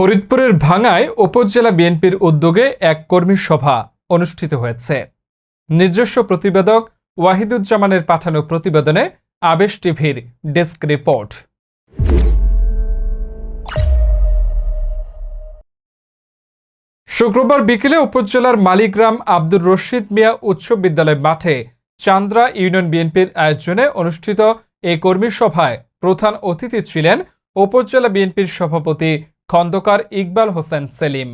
ফরিদপুরের ভাঙায় উপজেলা বিএনপির উদ্যোগে এক কর্মী সভা অনুষ্ঠিত হয়েছে। নিজস্ব প্রতিবেদক ওয়াহিদুজ্জামানের পাঠানো প্রতিবেদনে আবেশ টিভির ডেস্ক রিপোর্ট। শুক্রবার বিকেলে উপজেলার মালিগ্রাম আব্দুর রশিদ মিয়া উচ্চ বিদ্যালয় মাঠে চান্দ্রা ইউনিয়ন বিএনপির আয়োজনে অনুষ্ঠিত এই কর্মী সভায় প্রধান অতিথি ছিলেন উপজেলা বিএনপির সভাপতি খন্দকার ইকবাল হোসেন সেলিম।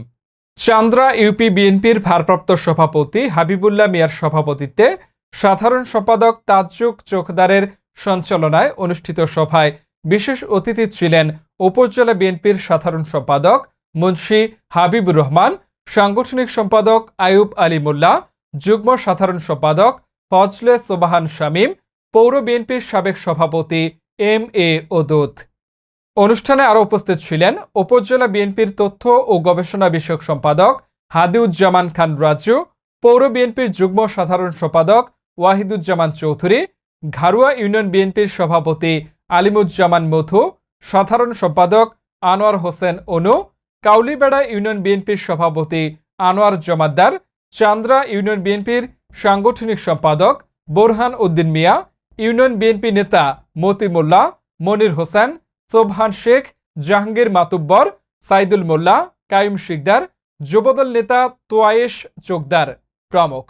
চান্দ্রা ইউপি বিএনপির ভারপ্রাপ্ত সভাপতি হাবিবুল্লাহ মিয়ার সভাপতিত্বে সাধারণ সম্পাদক তাজ্জুক চোখদারের সঞ্চালনায় অনুষ্ঠিত সভায় বিশেষ অতিথি ছিলেন উপজেলা বিএনপির সাধারণ সম্পাদক মুন্সী হাবিবুর রহমান, সাংগঠনিক সম্পাদক আয়ুব আলী মোল্লা, যুগ্ম সাধারণ সম্পাদক ফজলে সোবাহান শামীম, পৌর বিএনপির সাবেক সভাপতি এম এ ওদুত অনুষ্ঠানে আরও উপস্থিত ছিলেন উপজেলা বিএনপির তথ্য ও গবেষণা বিষয়ক সম্পাদক হাদিউজ্জামান খান রাজু, পৌর বিএনপির যুগ্ম সাধারণ সম্পাদক ওয়াহিদুজ্জামান চৌধুরী, ঘারুয়া ইউনিয়ন বিএনপির সভাপতি আলিমুজ্জামান মধু, সাধারণ সম্পাদক আনোয়ার হোসেন অনু, কাউলিবেড়া ইউনিয়ন বিএনপির সভাপতি আনোয়ার জমাদ্দার, চান্দ্রা ইউনিয়ন বিএনপির সাংগঠনিক সম্পাদক বোরহান উদ্দিন মিয়া, ইউনিয়ন বিএনপি নেতা মতি মোল্লা মনির হোসেন সোবহান শেখ, জাহাঙ্গীর মাতুব্বর, সাইদুল মোল্লা, কাইম শিকদার, যুবদল নেতা তোয়ায়েশ চোকদার প্রমুখ।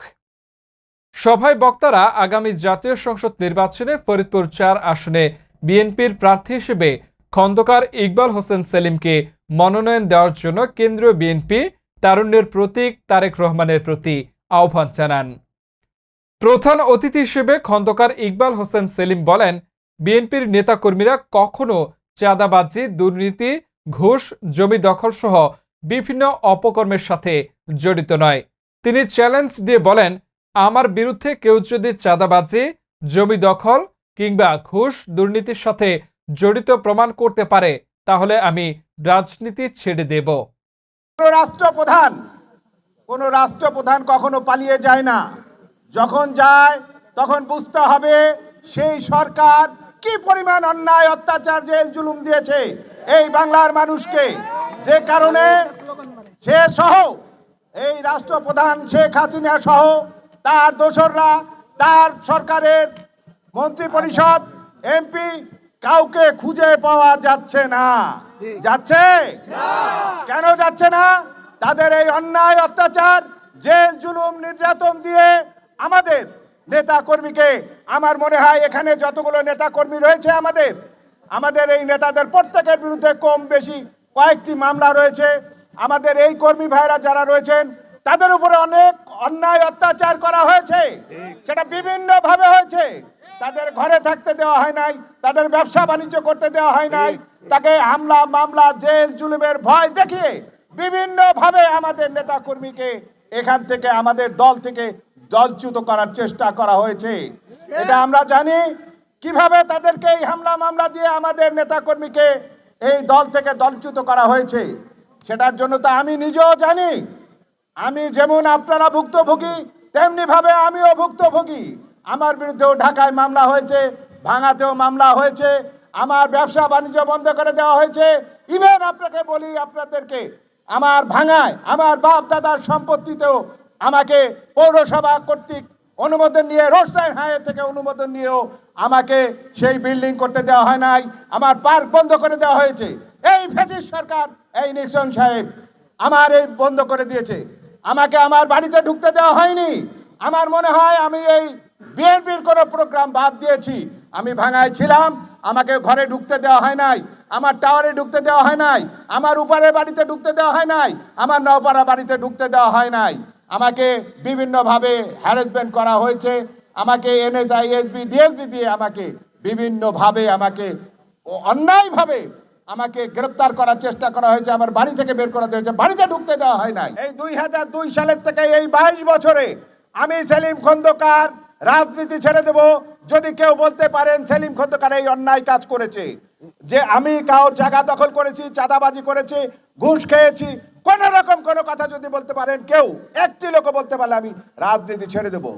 সভায় বক্তারা আগামী জাতীয় সংসদ নির্বাচনে ফরিদপুর চার আসনে বিএনপির প্রার্থী হিসেবে খন্দকার ইকবাল হোসেন সেলিমকে মনোনয়ন দেওয়ার জন্য কেন্দ্রীয় বিএনপি তারুণ্যের প্রতীক তারেক রহমানের প্রতি আহ্বান জানান। প্রধান অতিথি হিসেবে খন্দকার ইকবাল হোসেন সেলিম বলেন, বিএনপির নেতাকর্মীরা কখনো চাঁদাবাজি, দুর্নীতি, ঘুষ, জমি দখল সহ বিভিন্ন অপকর্মের সাথে জড়িত নয়। তিনি চ্যালেঞ্জ দিয়ে বলেন, আমার বিরুদ্ধে কেউ যদি চাঁদাবাজি, জমি দখল কিংবা ঘুষ, দুর্নীতির সাথে জড়িত প্রমাণ করতে পারে, তাহলে আমি রাজনীতি ছেড়ে দেব। কোন রাষ্ট্রপ্রধান কোন রাষ্ট্রপ্রধান কখনো পালিয়ে যায় না। যখন যায়, তখন বুঝতে হবে সেই সরকার কি পরিমাণ অন্যায়, অত্যাচার জেল জুলুম দিয়েছে এই বাংলার মানুষকে? যে কারণে সে সহ, এই রাষ্ট্রপ্রধান শেখ হাসিনা সহ তার দোসররা, তার সরকারের মন্ত্রী পরিষদ এমপি কাউকে খুঁজে পাওয়া যাচ্ছে না। যাচ্ছে? কেন যাচ্ছে না? তাদের এই অন্যায়, অত্যাচার, জেল জুলুম, নির্যাতন দিয়ে আমাদের নেতা কর্মীকে আমার মনে হয় এখানে যতগুলো নেতা কর্মী রয়েছে আমাদের আমাদের এই নেতাদের প্রত্যেকের বিরুদ্ধে কম বেশি কয়েকটি মামলা রয়েছে। আমাদের এই কর্মী ভাইরা যারা রয়েছেন, তাদের উপরে অনেক অন্যায় অত্যাচার করা হয়েছে। সেটা বিভিন্ন ভাবে হয়েছে। তাদের ঘরে থাকতে দেওয়া হয় নাই, তাদের ব্যবসা বাণিজ্য করতে দেওয়া হয় নাই, তাকে হামলা, মামলা, জেল, জুলুমের ভয় দেখিয়ে বিভিন্ন ভাবে আমাদের নেতা কর্মীকে এখান থেকে, আমাদের দল থেকে দলচ্যুত করার চেষ্টা করা হয়েছে। এটা আমরা জানি। কীভাবে তাদেরকে এই হামলা মামলা দিয়ে আমাদের নেতা কর্মীকে এই দল থেকে দলচ্যুত করা হয়েছে, সেটার জন্য তো আমি নিজেও জানি। আমি যেমন আপনারা ভুক্তভোগী তেমনি ভাবে আমিও ভুক্তভোগী। আমার বিরুদ্ধেও ঢাকায় মামলা হয়েছে, ভাঙাতেও মামলা হয়েছে, আমার ব্যবসা বাণিজ্য বন্ধ করে দেওয়া হয়েছে। ইভেন আপনাকে বলি আপনাদেরকে, আমার ভাঙায়, আমার বাপ দাদার সম্পত্তিতেও আমাকে পৌরসভা কর্তৃক অনুমোদন নিয়ে রোডসাইড হাইওয়ে থেকে অনুমোদন নিয়েও আমাকে সেই বিল্ডিং করতে দেওয়া হয় নাই, আমার পার্ক বন্ধ করে দেওয়া হয়েছে। এই ফেসিস সরকার, এই নিক্সন সাহেব আমার এই বন্ধ করে দিয়েছে। আমাকে আমার বাড়িতে ঢুকতে দেওয়া হয়নি। আমার মনে হয় আমি এই বিএনপির কোনো প্রোগ্রাম বাদ দিয়েছি। আমি ভাঙায় ছিলাম, আমাকে ঘরে ঢুকতে দেওয়া হয় নাই, আমার টাওয়ারে ঢুকতে দেওয়া হয় নাই, আমার উপরে বাড়িতে ঢুকতে দেওয়া হয় নাই, আমার নওপাড়া বাড়িতে ঢুকতে দেওয়া হয় নাই। আমাকে বিভিন্নভাবে হ্যারাসমেন্ট করা হয়েছে। আমাকে এনএসআই এসবি ডিএসবি দিয়ে আমাকে বিভিন্নভাবে আমাকে অন্যায়ভাবে আমাকে গ্রেপ্তার করার চেষ্টা করা হয়েছে। আমার বাড়ি থেকে বের করে হয়েছে। বাড়িতে ঢুকতে দেওয়া হয় নাই। এই দুই হাজার দুই সালের থেকে এই বাইশ বছরে আমি সেলিম খন্দকার রাজনীতি ছেড়ে দেব। যদি কেউ বলতে পারেন সেলিম খন্দকার এই অন্যায় কাজ করেছে। যে আমি কারোর জায়গা দখল করেছি, চাঁদাবাজি করেছি, ঘুষ খেয়েছি কোন রকম কোনো কথা যদি বলতে পারেন কেউ, একটি লোক বলতে পারলে আমি রাজনীতি ছেড়ে দেবো।